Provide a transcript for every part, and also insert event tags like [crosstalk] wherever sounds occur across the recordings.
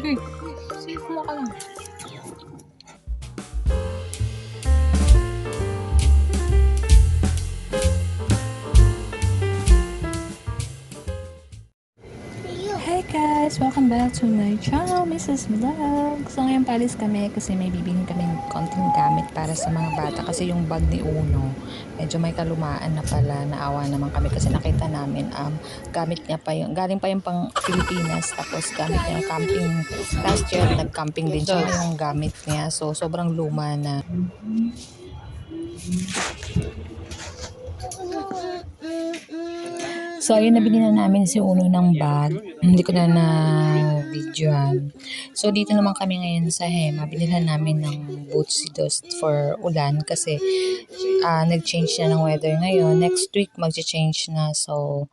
Sige. Sige, kumuha ka lang. Hey guys! Welcome back to my channel, Mrs. Vlog. So ngayon palis kami kasi may bibilin kami konting gamit para sa mga bata kasi yung bag ni Uno medyo may kalumaan na pala naawa naman kami kasi nakita namin um, gamit niya pa yung galing pa yung pang Pilipinas tapos gamit niya camping last year nag-camping din siya yung gamit niya so sobrang luma na So, ayun, nabili na namin si Uno ng bag. Hindi ko na na-videoan. So, dito naman kami ngayon sa Hema. Binilhan namin ng boots si Dust for ulan kasi ah, nag-change na ng weather ngayon. Next week, mag-change na. So,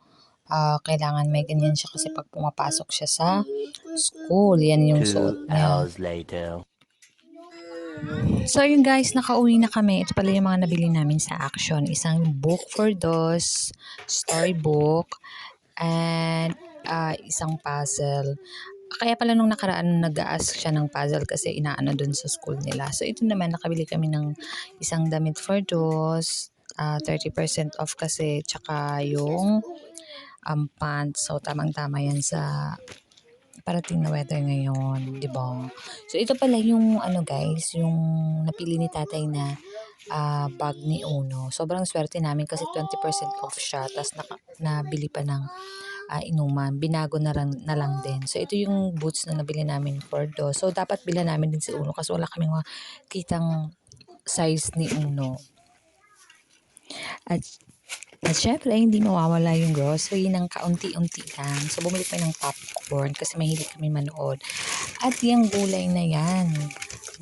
ah, kailangan may ganyan siya kasi pag pumapasok siya sa school, yan yung suot Two niya. hours later. So yun guys, nakauwi na kami. Ito pala yung mga nabili namin sa Action. Isang book for DOS, storybook, and ah, isang puzzle. Kaya pala nung nakaraan nag-ask siya ng puzzle kasi inaano dun sa school nila. So ito naman, nakabili kami ng isang damit for DOS, ah, 30% off kasi, tsaka yung um, pants. So tamang-tama yan sa parating na weather ngayon, 'di ba? So ito pala yung ano guys, yung napili ni tatay na ah, bag ni Uno. Sobrang swerte namin kasi 20% off siya tapos naka, nabili pa ng ah, inuman. Binago na, lang, na lang din. So ito yung boots na nabili namin for do. So dapat bilhan namin din si Uno kasi wala kaming kitang size ni Uno. At at syempre, hindi mawawala yung grocery ng kaunti-unti lang. So, bumili kami ng popcorn kasi mahilig kami manood. At yung gulay na yan,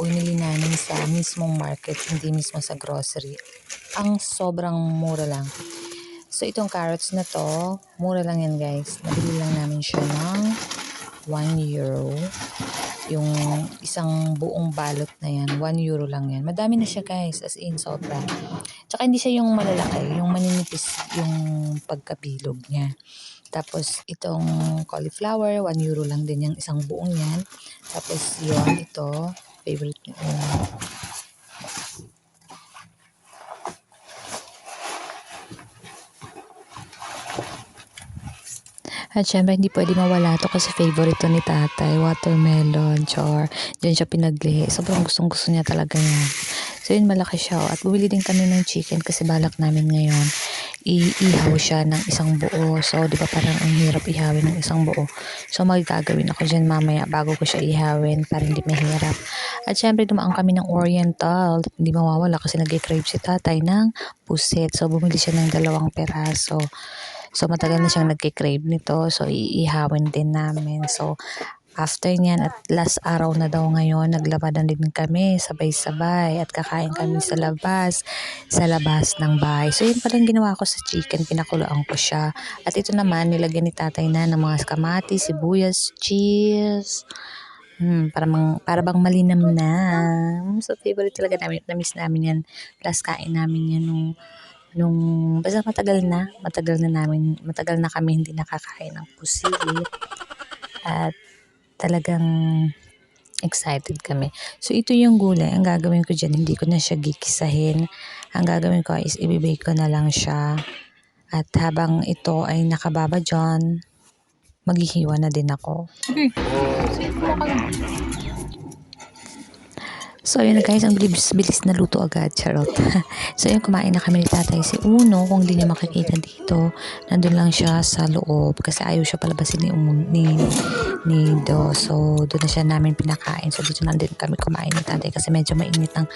bumili namin sa mismong market, hindi mismo sa grocery. Ang sobrang mura lang. So, itong carrots na to, mura lang yan guys. Nabili lang namin siya ng 1 euro. Yung isang buong balot na yan, 1 euro lang yan. Madami na siya guys, as in sobra. Tsaka hindi siya yung malalaki, yung maninipis yung pagkabilog niya. Tapos itong cauliflower, 1 euro lang din yung isang buong yan. Tapos yun, ito, favorite niya. At syempre, hindi pwede mawala to kasi favorite to ni tatay. Watermelon, chor. Diyan siya pinaglihi. Sobrang gustong gusto niya talaga yan. So yun, malaki siya. oh. At bumili din kami ng chicken kasi balak namin ngayon. Iihaw siya ng isang buo. So, di ba parang ang hirap ihawin ng isang buo. So, magagawin ako dyan mamaya bago ko siya ihawin para hindi mahirap. At syempre, dumaan kami ng Oriental. Hindi mawawala kasi nag-crave si tatay ng pusit. So, bumili siya ng dalawang peraso. So, matagal na siyang nagkikrave nito. So, iihawin din namin. So, after niyan at last araw na daw ngayon, naglabanan din kami sabay-sabay at kakain kami sa labas, sa labas ng bahay. So, yun pala yung ginawa ko sa chicken. Pinakuloan ko siya. At ito naman, nilagyan ni tatay na ng mga kamatis, sibuyas, cheese. Hmm, para, mang, para bang malinamnam. So, favorite talaga namin. Na-miss namin yan. Plus, kain namin yan nung nung basta matagal na, matagal na namin, matagal na kami hindi nakakain ng pusit. At talagang excited kami. So, ito yung gulay. Ang gagawin ko dyan, hindi ko na siya gigisahin. Ang gagawin ko is ibibake ko na lang siya. At habang ito ay nakababa dyan, maghihiwa na din ako. So, yun na guys, ang bilis-bilis na luto agad, charot. [laughs] so, yun, kumain na kami ni tatay si Uno. Kung hindi niya makikita dito, nandun lang siya sa loob kasi ayaw siya palabasin ni, ni, ni Do. So, doon na siya namin pinakain. So, dito nandun kami kumain ni tatay kasi medyo mainit ng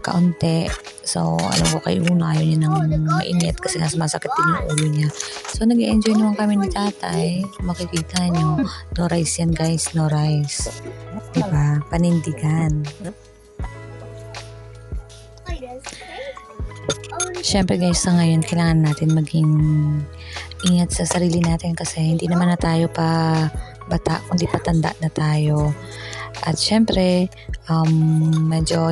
kaunti. So, alam ko kay Uno, ayaw niya ng mainit kasi nasa masakit din yung ulo niya. So, nag enjoy naman kami ni tatay. Makikita niyo, no rice yan guys, no rice. Diba? Panindigan. Siyempre guys, sa ngayon, kailangan natin maging ingat sa sarili natin kasi hindi naman na tayo pa bata, kundi patanda na tayo. At syempre, um, medyo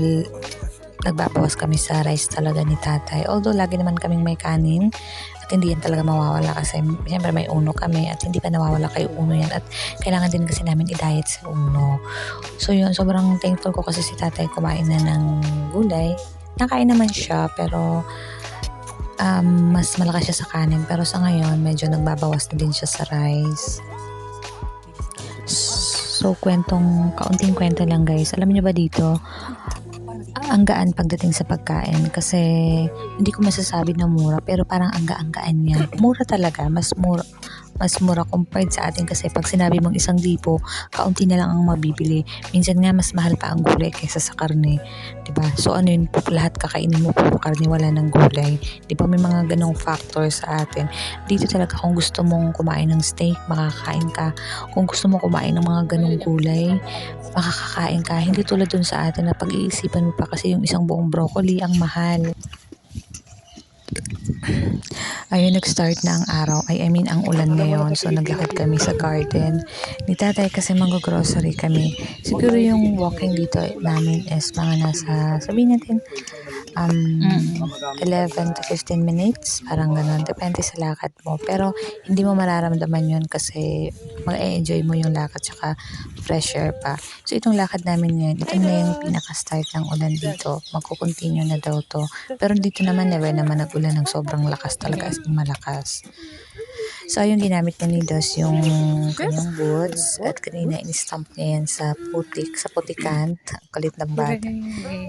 nagbabawas kami sa rice talaga ni tatay. Although lagi naman kaming may kanin At hindi yan talaga mawawala kasi siyempre may uno kami at hindi pa nawawala kay uno yan at kailangan din kasi namin i-diet sa uno. So yun, sobrang thankful ko kasi si tatay kumain na ng gulay. Nakain naman siya pero um, mas malakas siya sa kanin pero sa ngayon medyo nagbabawas na din siya sa rice. So, kwentong, kaunting kwento lang guys. Alam niyo ba dito, ang gaan pagdating sa pagkain kasi hindi ko masasabi na mura pero parang ang gaan-gaan niya. Mura talaga, mas mura mas mura compared sa atin kasi pag sinabi mong isang libo, kaunti na lang ang mabibili. Minsan nga mas mahal pa ang gulay kaysa sa karne. 'di ba? So ano yun, lahat kakainin mo puro karne, wala ng gulay. 'Di ba may mga ganong factor sa atin. Dito talaga kung gusto mong kumain ng steak, makakain ka. Kung gusto mo kumain ng mga ganong gulay, makakakain ka. Hindi tulad dun sa atin na pag-iisipan mo pa kasi yung isang buong broccoli ang mahal. Ayun, nag-start na ang araw. Ay, I mean, ang ulan ngayon. So, naglakad kami sa garden. Ni tatay kasi mag-grocery kami. Siguro yung walking dito namin is mga nasa, sabihin natin, um, 11 to 15 minutes. Parang ganun. Depende sa lakad mo. Pero, hindi mo mararamdaman yun kasi mag-enjoy mo yung lakad tsaka fresh air pa. So, itong lakad namin ngayon, ito na yung pinaka-start ng ulan dito. Magkukontinue na daw to. Pero dito naman, never naman nag-ulan ng sobrang lakas talaga as in malakas. So, ayun, ginamit niya ni Dos yung kanyang boots. At kanina, in-stamp niya yan sa putik, sa putikan. Ang kulit ng bata.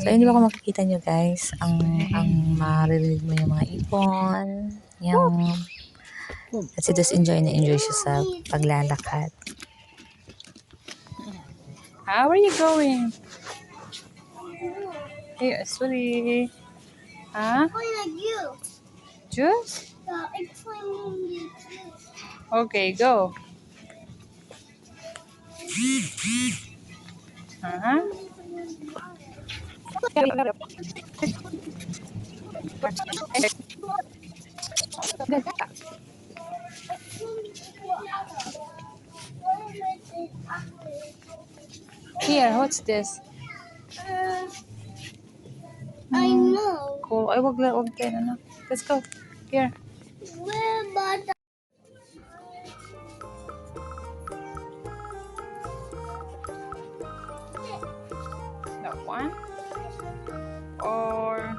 So, ayun, di ba kung makikita nyo guys, ang, ang maririnig mo yung mga ipon, yung, at si Dos enjoy na enjoy siya sa paglalakad. How are you going? Hey, sorry. Huh? Juice? Okay, go. Uh-huh. Here, what's this? Uh, I know. Cool. Wag lang, wag din. Let's go. Here. That one. Or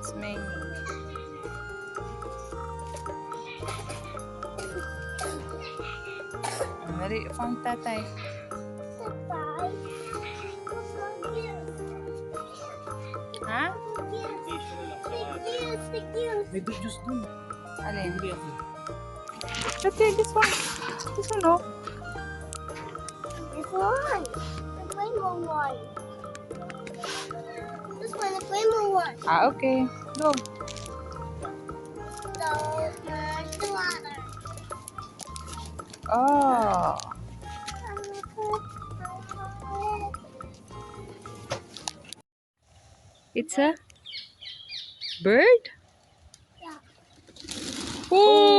it's many. Dari, font tatay. Ha? May juice dun. Alin? Hindi ako. Tatay, this one. This one, oh. This one. The rainbow one. This one, the rainbow one. Ah, okay. Go. So, uh, the water. Oh. It's a bird? Yeah. Oh!